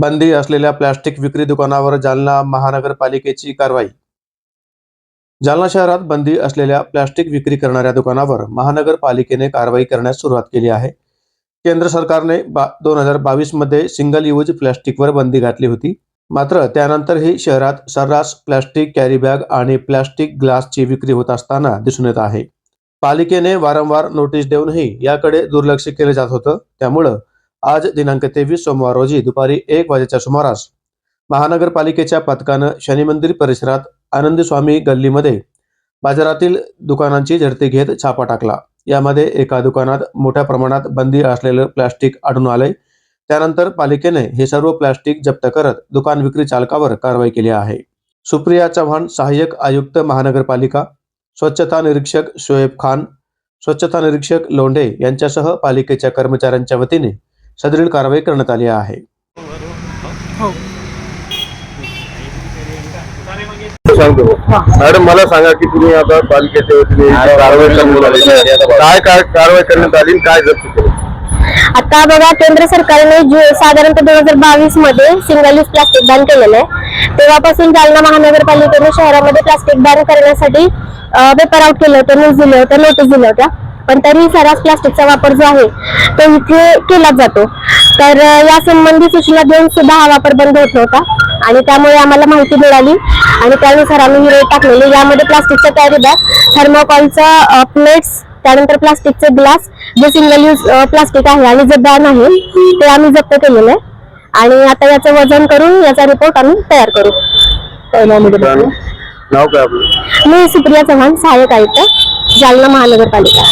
बंदी असलेल्या प्लास्टिक विक्री दुकानावर जालना महानगरपालिकेची कारवाई. जालना शहरात बंदी असलेल्या प्लास्टिक विक्री करणाऱ्या दुकानावर महानगरपालिकेने कारवाई करण्यास सुरुवात केली आहे. केंद्र सरकारने बा दोन हजार बावीसमध्ये सिंगल यूज प्लॅस्टिकवर बंदी घातली होती. मात्र त्यानंतरही शहरात सर्रास प्लॅस्टिक कॅरी बॅग आणि प्लॅस्टिक ग्लासची विक्री होत असताना दिसून येत आहे. पालिकेने वारंवार नोटीस देऊनही याकडे दुर्लक्ष केले जात होतं. त्यामुळं आज दिनांक तेवीस सोमवार रोजी दुपारी एक वाजेच्या सुमारास महानगरपालिकेच्या पथकानं शनी मंदिर परिसरात आनंदस्वामी गल्लीमध्ये बाजारातील दुकानांची झडती घेत छापा टाकला. यामध्ये एका दुकानात मोठ्या प्रमाणात बंदी असलेलं प्लॅस्टिक आढळून आले त्यानंतर पालिकेने हे सर्व प्लॅस्टिक जप्त करत दुकान विक्री चालकावर कारवाई केली आहे. सुप्रिया चव्हाण सहाय्यक आयुक्त महानगरपालिका स्वच्छता निरीक्षक शोएब खान स्वच्छता निरीक्षक लोंढे यांच्यासह पालिकेच्या कर्मचाऱ्यांच्या वतीने सदरील कारवाई करण्यात आली आहे. मॅडम मला सांगा की तुम्ही आता पालिकेच्या वतीने कारवाई करण्यात आली काय काय कारवाई करण्यात आली आणि काय जप्त केलं? आता बघा केंद्र सरकारने जु- साधारणतः दोन हजार बावीसमध्ये सिंगल यूज प्लास्टिक बॅन केलेलं आहे. तेव्हापासून जालना महानगरपालिकेने शहरामध्ये प्लास्टिक बॅन करण्यासाठी पेपर आउट केलं होतं न्यूज दिलं होतं नोटीस दिल्या होत्या पण तरी सर्रास प्लास्टिकचा वापर जो आहे तो इथे केला जातो. तर या संबंधी सूचना देऊन सुद्धा हा वापर बंद होत नव्हता. आणि त्यामुळे आम्हाला माहिती मिळाली. आणि त्यानुसार आम्ही ही रेट टाकलेली. यामध्ये प्लास्टिकच्या बॅग थर्मोकॉलचा प्लेट्स त्यानंतर प्लास्टिकचे ग्लास जे सिंगल यूज प्लास्टिक आहे आणि जे बॅन आहे ते आम्ही जप्त केलेलं. आहे आणि आता याचं वजन करून याचा रिपोर्ट आम्ही तयार करू. काय नाव काय आपलं? मी सुप्रिया चव्हाण सहाय्यक आयुक्त जालना महानगरपालिका.